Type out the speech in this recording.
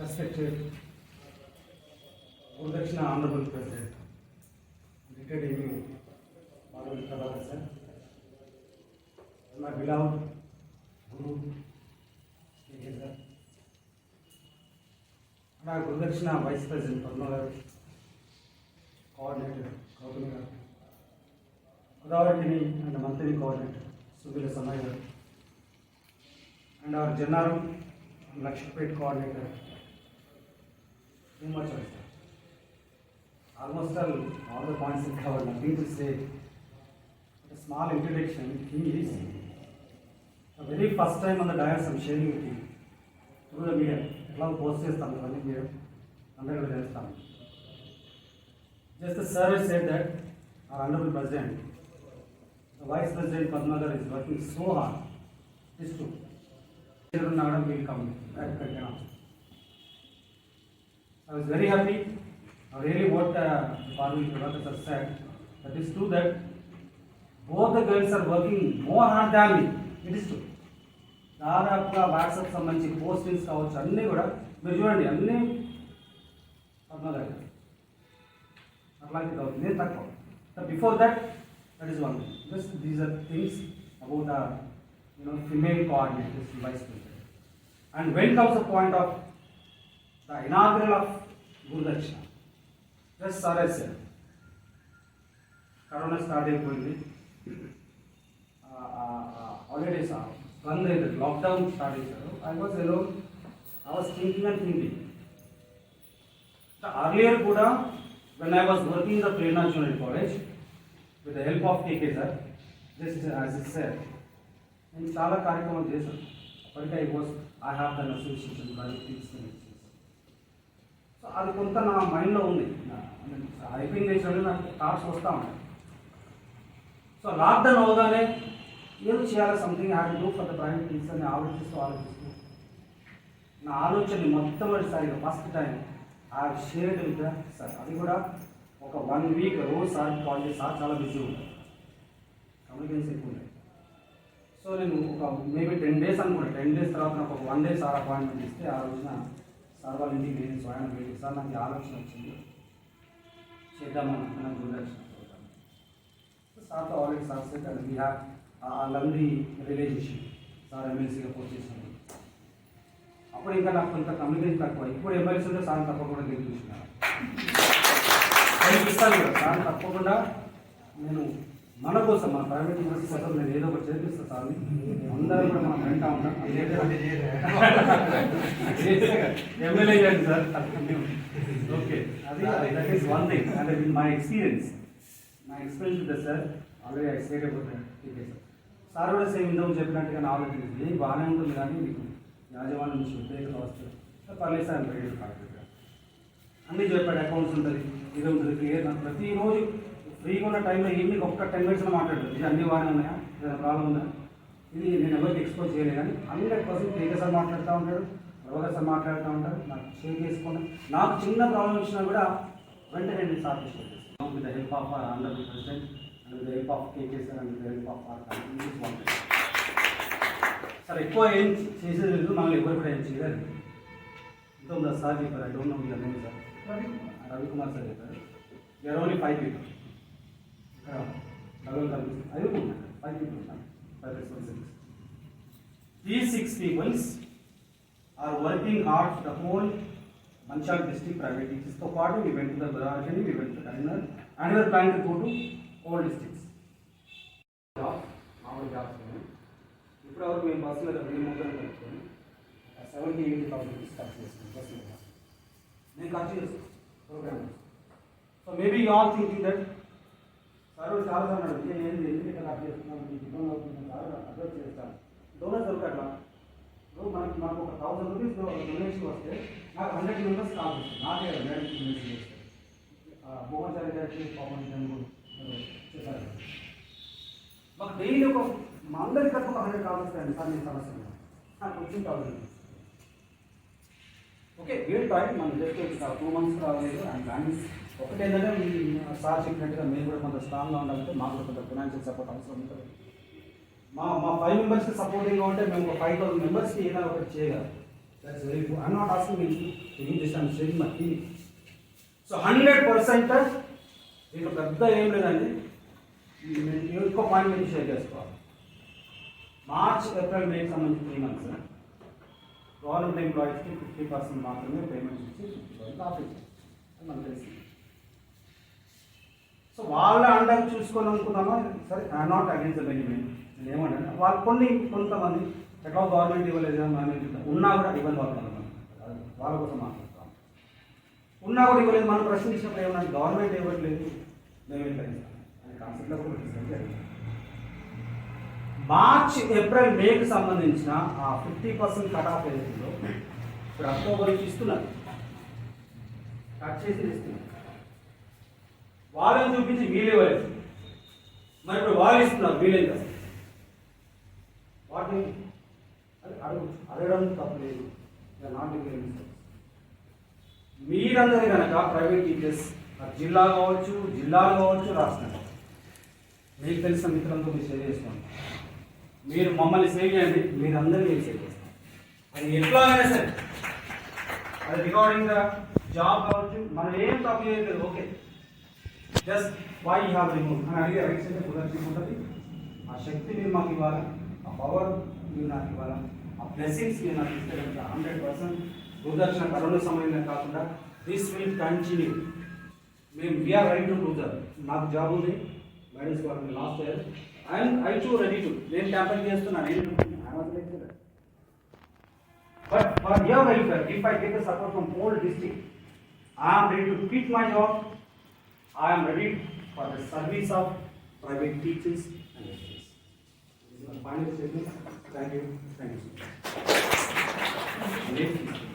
respected Gurdakshina Honorable President, retired AU, Honorable Prabhakar sir, my beloved Guru, speaker sir, and our Gurdakshina Vice President Padmagar, coordinator, coordinator, Kodavaratini and Mantri coordinator, Sudhila Samayagar, and our Janaru and Lakshapet coordinator, too much of it. Almost all, all the points are covered, nothing to say. A small introduction, he is the very first time on the dais I'm sharing with you through the media. ఎట్లా post చేస్తాను ఇవన్నీ మీరు అందరూ కూడా తెలుస్తాను just sir said that our honorable president, the vice president Padmagar is working so hard. This too. Nagam will come back again. I was very happy. I really what uh, Parvati Prabhakar sir said. That is true that both the girls are working more hard than me. It is true. దాదాపుగా WhatsApp సంబంధించి postings కావచ్చు అన్నీ కూడా మీరు చూడండి అన్నీ పద్మగారు అట్లాంటిది అవుతుంది నేను తక్కువ before that that is one just these are things about the you know female coordinators vice president and when comes the point of the inaugural of Gurudakshina just sir yes sir corona start అయిపోయింది holidays బంద్ అయింది lockdown start చేశారు I was allow I was thinking and thinking earlier కూడా when I was working the Prerana junior college with the help of KK sir just as is sir నేను చాలా కార్యక్రమాలు చేశాను అప్పటికే I was I have done association తీసుకుని so అది కొంత నా మైండ్లో ఉంది. అయిపోయింది నేచర్ నాకు థాట్స్ వస్తూ ఉన్నాయి. సో లాక్డౌన్ అవగానే ఏదో చేయాలి something have do for the private things అని ఆలోచిస్తూ ఆలోచిస్తూ నా ఆలోచన మొట్టమొదటిసారిగా ఫస్ట్ టైం ఆ షేర్డ్ విత్ సార్ అది కూడా ఒక వన్ వీక్ రోజు సార్ కాల్ చేసి సార్ చాలా బిజీ ఉంటారు కమ్యూనికేషన్ ఎక్కువ సో నేను ఒక మేబీ టెన్ డేస్ అనుకుంటా టెన్ డేస్ తర్వాత నాకు ఒక వన్ డే సార్ అపాయింట్మెంట్ ఇస్తే ఆ రోజున సార్ వాళ్ళ ఇంటికి నేను స్వయం వెళ్ళి సార్ నాకు ఆలోచన వచ్చింది. చేద్దామని నాకు గురుదక్షిణ సార్తో already sir set and we have a lovely relationship sir ఎమ్మెల్సీగా పోస్ట్ చేసినారు అప్పుడు ఇంకా నాకు కొంత కమ్యూనికేషన్ తక్కువ. ఇప్పుడు ఎమ్మెల్సీ ఉంటే సార్ తప్పకుండా కూడా సార్ తప్పకుండా నేను మన కోసం మన ప్రైవేట్ యూనివర్సిటీ కోసం నేను ఏదో ఒకటి చేపిస్తాను సార్ అందరూ కూడా మనం వెంట ఉంటాం. ఎమ్మెల్యే చేయండి సార్ ఓకే. అది దట్ ఈస్ వన్ థింగ్ అంటే మై ఎక్స్పీరియన్స్ నా ఎక్స్పీరియన్స్ ఉంటుంది సార్ ఆల్రెడీ ఎక్స్పైర్ అయిపోతాను ఓకే సార్ సార్ కూడా సేమ్ ఇందాము చెప్పినట్టుగా నా ఆలోచన ఏం బాగానే ఉంటుంది కానీ మీకు యాజమాన్యం నుంచి వ్యతిరేకత వస్తుంది. పర్లేదు సార్ రెడీ అన్నీ చెప్పాడు అకౌంట్స్ ఉంటుంది ఇది ఉంటుంది క్లియర్. నాకు ప్రతిరోజు ఫ్రీగా ఉన్న టైంలో ఈవినింగ్ ఒక్క టెన్ మినిట్స్లో మాట్లాడదు ఇది అన్ని బాగానే ఉన్నాయా? ఏదైనా ప్రాబ్లం ఉందా? ఇది నేను ఎవరికి ఎక్స్పోజ్ చేయలేదు కానీ హండ్రెడ్ పర్సెంట్ కేకే సార్ మాట్లాడుతూ ఉంటాడు ప్రభాకర్ సార్ మాట్లాడుతూ ఉంటారు. నాకు షేర్ చేసుకుని నాకు చిన్న ప్రాబ్లం వచ్చినా కూడా వెంటనే నేను సార్ చేస్తాను. With the help of under president and with the help of KK sir and with the help of R sir ఎక్కువ ఏం చేసేది లేదు. మనల్ని ఎవరు కూడా ఏం చేయలేదు ఎంతో ఉందా సార్ చెప్పారు I don't know sir Ravikumar sir చెప్పారు. You're only five people ఇక్కడ డబుల్ కనిపిస్తుంది ఐదు ఫైవ్ పీపుల్ ఉన్నారు five responsibilities These six peoples are working hard for the whole Manchal district private teachers. So part we went to the Godavari, we went to Karnal, and we are planning to go to all districts. Job, our jobs. ఇప్పుడు వరకు మేము bus మీద వెయ్యి ముగ్గురు కలుపుకొని seventy eighty thousand rupees ఖర్చు చేస్తాం bus మీద నేను ఖర్చు చేస్తాను program so maybe you all thinking that sir చాలా సార్ అన్నాడు ఏంది ఎందుకంటే నాకు చేస్తున్నాను మీకు ఇబ్బంది అవుతుంది సార్ అడ్రస్ చేస్తాను డోనర్స్ దొరకట్లా ఇప్పుడు మనకి మాకు ఒక థౌసండ్ రూపీస్ డొనేషన్ వస్తే నాకు హండ్రెడ్ మెంబర్స్ కాల్ నాకే మేడం డొనేషన్ చేస్తే. మోహన్ చారి గారికి పవన్ చేశారు మాకు డైలీ ఒక మా అందరి తప్ప ఒక హండ్రెడ్ కాల్ సార్ నేను సమస్య నాకు వచ్చింది థౌసండ్ ఓకే వీల్ పాయింట్ మనం జస్ట్ టూ మంత్స్ రాలేదు అండ్ ప్లానింగ్ ఒకటి ఏంటంటే ఈ సార్ చెప్పినట్టుగా మేము కూడా కొంత స్ట్రాంగ్గా ఉండాలంటే మాకు కూడా కొంత ఫినాన్షియల్ సపోర్ట్ అవసరం ఉంటుంది. మా మా ఫైవ్ మెంబర్స్కి సపోర్టింగ్గా ఉంటే మేము ఒక ఫైవ్ థౌసండ్ మెంబర్స్కి ఏదైనా ఒకటి చేయగలం. That's very good I not asking you you this I'm sharing my so hundred percent దీంట్లో పెద్ద ఏం లేదండి. ఇంకో పాయింట్ మీకు షేర్ చేసుకోవాలి. మార్చ్ ఏప్రిల్ మే సంబంధించి త్రీ మంత్స్ గవర్నమెంట్ ఎంప్లాయీస్కి ఫిఫ్టీ పర్సెంట్ మాత్రమే పేమెంట్ ఇచ్చి ఫిఫ్టీ పర్సెంట్ ఆఫీస్ మనకు తెలిసింది. సో వాళ్ళ అండగా చూసుకొని అనుకున్నామా? సరే ఐ నాట్ అగేన్స్ బెనిఫిట్ నేను ఏమంటే వాళ్ళు కొన్ని కొంతమంది ఎట్లా గవర్నమెంట్ ఇవ్వలేదు మనం ఉన్నా కూడా ఇవ్వని వాళ్ళు వాళ్ళ కోసం మాట్లాడతాం ఉన్నా కూడా ఇవ్వలేదు. మనం ప్రశ్నించినప్పుడు ఏమన్నా గవర్నమెంట్ ఇవ్వట్లేదు? మేము ఎట్లా కాన్సెప్ట్లో కూడా మార్చ్ ఏప్రిల్ మేకి సంబంధించిన ఆ ఫిఫ్టీ పర్సెంట్ కట్ ఆఫ్ ఏదైతుందో ఇప్పుడు అక్టోబర్కి ఇస్తున్నారు. కట్ చేసి ఇస్తున్నారు. వాళ్ళని చూపించి వీళ్ళు ఇవ్వలేదు మరి ఇప్పుడు వాళ్ళు ఇస్తున్నారు వీళ్ళేం వాటిని అది అడుగు. అడగడం తప్పలేదు నాట్ మీరందరూ కనుక ప్రైవేట్ టీచర్స్ జిల్లా కావచ్చు జిల్లాలు కావచ్చు రాష్ట్రం. మీకు తెలిసిన మిత్రులతో మీరు షేర్ చేసుకోండి. మీరు మమ్మల్ని సేవ్ చేయండి మీరందరూ మీరు సేవ్ చేస్తాం. అది ఎట్లాగైనా సరే. అది రికార్డింగ్ జాబ్ కావచ్చు మనం ఏం తప్పు చేయలేదు okay. just why you have remove అని అడిగే రైట్స్ అయితే కుదరచి ఉంటుంది ఆ శక్తి మీరు మాకు ఇవ్వాలి ఆ పవర్ మీరు నాకు ఇవ్వాలి ఆ బ్లెస్సింగ్స్ మీరు నాకు ఇస్తే కనుక హండ్రెడ్ పర్సెంట్ దూరదర్శన కరోనా సమయంలో కాకుండా దిస్ విల్ కంటిన్యూ మేము we're ready to do that నాకు జాబ్ ఉంది గైడెన్స్ కావాలి last year and I too ready to నేను క్యాంపెయిన్ చేస్తున్నాను నేను but for your welfare if I get the support from whole district I'm ready to quit my job I am ready for the service of private teachers and lecturers. This is my final statement. Thank you. Thank you.